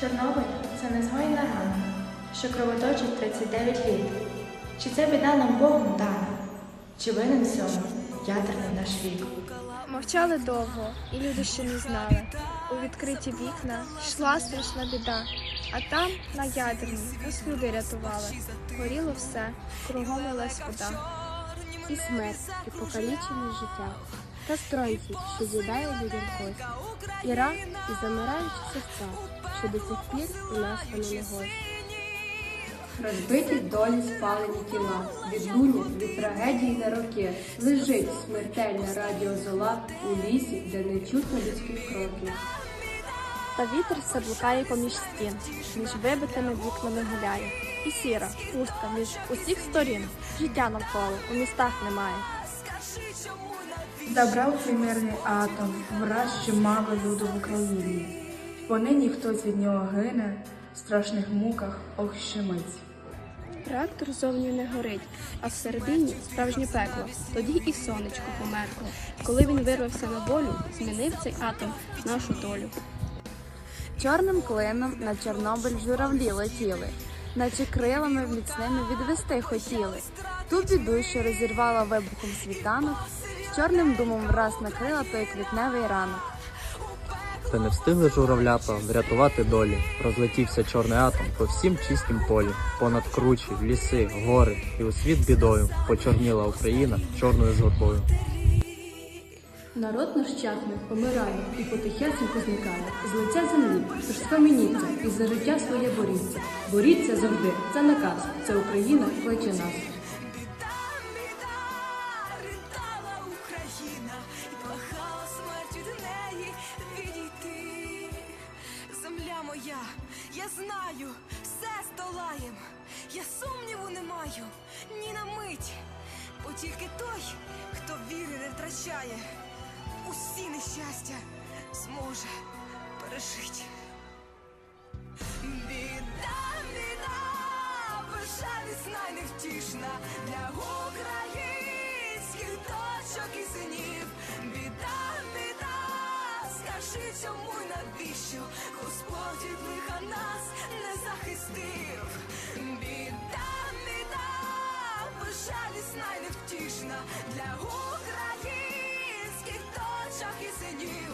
Чорнобиль це незгойна рана, що кровоточить 39 літ. Чи це біда нам Богом дана? Чи винен в цьому ядерний наш вік? Мовчали довго, і люди ще не знали. У відкриті вікна йшла страшна біда, а там, на ядерній, нас люди рятували. Горіло все, кругом лилась вода. і смерть, і покалічене життя, та стройки, що з'їдає людям кость, і ран, і замираюча сестра, що до цих пір у нас вони не гость. Розбиті долі спалені тіла, від відлуння від трагедії на роки. Лежить смертельна радіозола у лісі, де не чутно людських кроків. Та вітер все блукає поміж стін, між вибитими вікнами гуляє. І сіра, пустка між усіх сторін. Життя навколо у містах немає. Забрав цей мирний атом, враз чимало люду в Україні. Понині хтось від нього гине, в страшних муках ох щемить. Реактор зовні не горить, а всередині справжнє пекло. Тоді і сонечко померкло. Коли він вирвався на волю, змінив цей атом нашу долю. Чорним клином на Чорнобиль журавлі летіли, наче крилами міцними відвести хотіли. Ту біду, що розірвала вибухом світанок, чорним думом враз накрила той квітневий ранок. Та не встигли журавлята врятувати долі. Розлетівся чорний атом по всім чистім полі, понад кручі, ліси, гори, і у світ бідою почорніла Україна чорною журбою. Народ наш чахне, помирає і потихесенько зникає. З лиця землі, тож схаменіться і за життя своє боріться. Боріться завжди, це наказ, це Україна кличе нас. Я знаю, все здолаєм. Я сумніву не маю ні на мить, бо тільки той, хто віри не втрачає, усі нещастя зможе пережити. Біда, біда, безжалісна й невтішна для українських дочок і синів. Біда, біда, скажи чому навіщо Господь від лиха нас не захистив. Біда, біда, безжалісна й невтішна для українських точок і синів.